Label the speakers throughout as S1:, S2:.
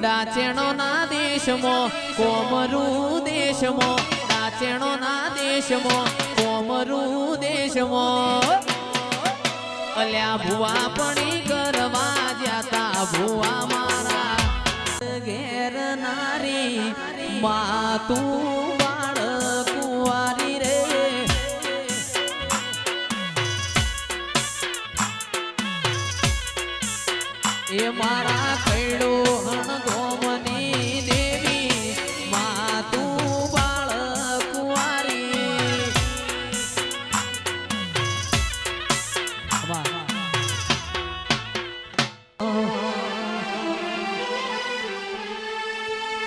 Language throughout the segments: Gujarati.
S1: ડાચેણો ના દેશમો, કોમરું દેશમો. ડાચેણો ના દેશમો, કોમરું દેશમો. અલ્યા ભુવા પડી કરવા જતા ભુવા મારા ઘેર નારી મા તું બાળ મારા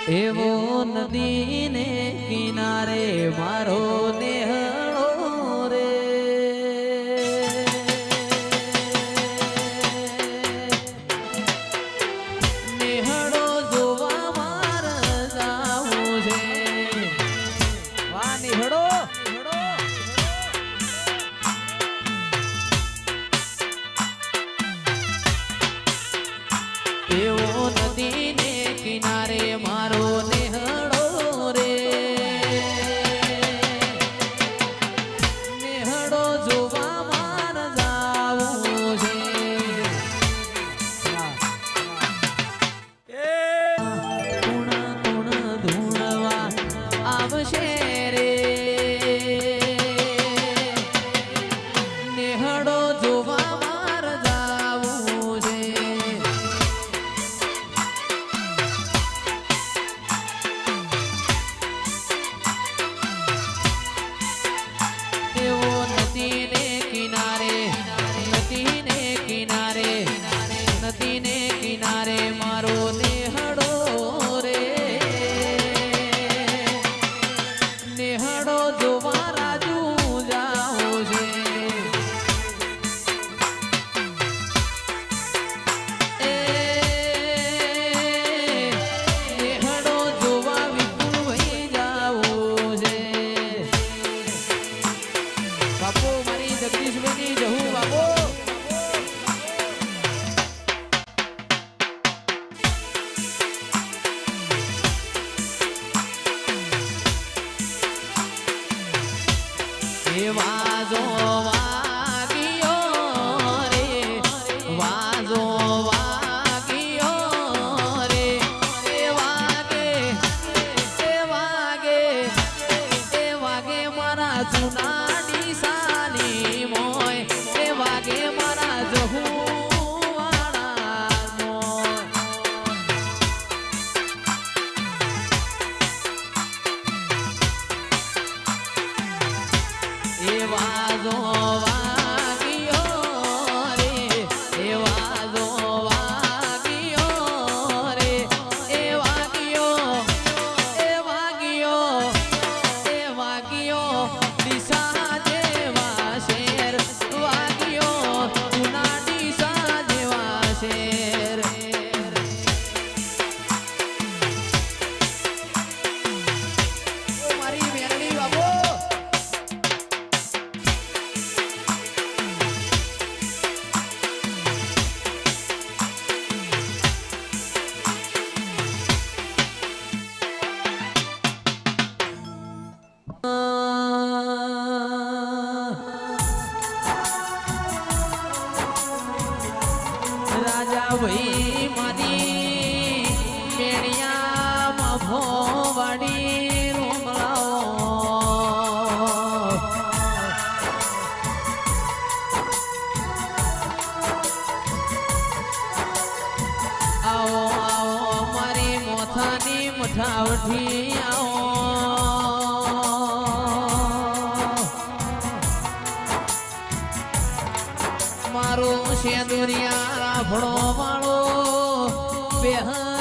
S1: એવો નદીને કિનારે મારો દેહ ঝাড় Vivan. રાજા ભાઈ મારી મેળિયામાં ભોવાડી રૂમલાઓ આવો આવો મારી મોથાની મઠાવઠી આવો. મારો છે દુનિયા રાફડો વાળો બેહા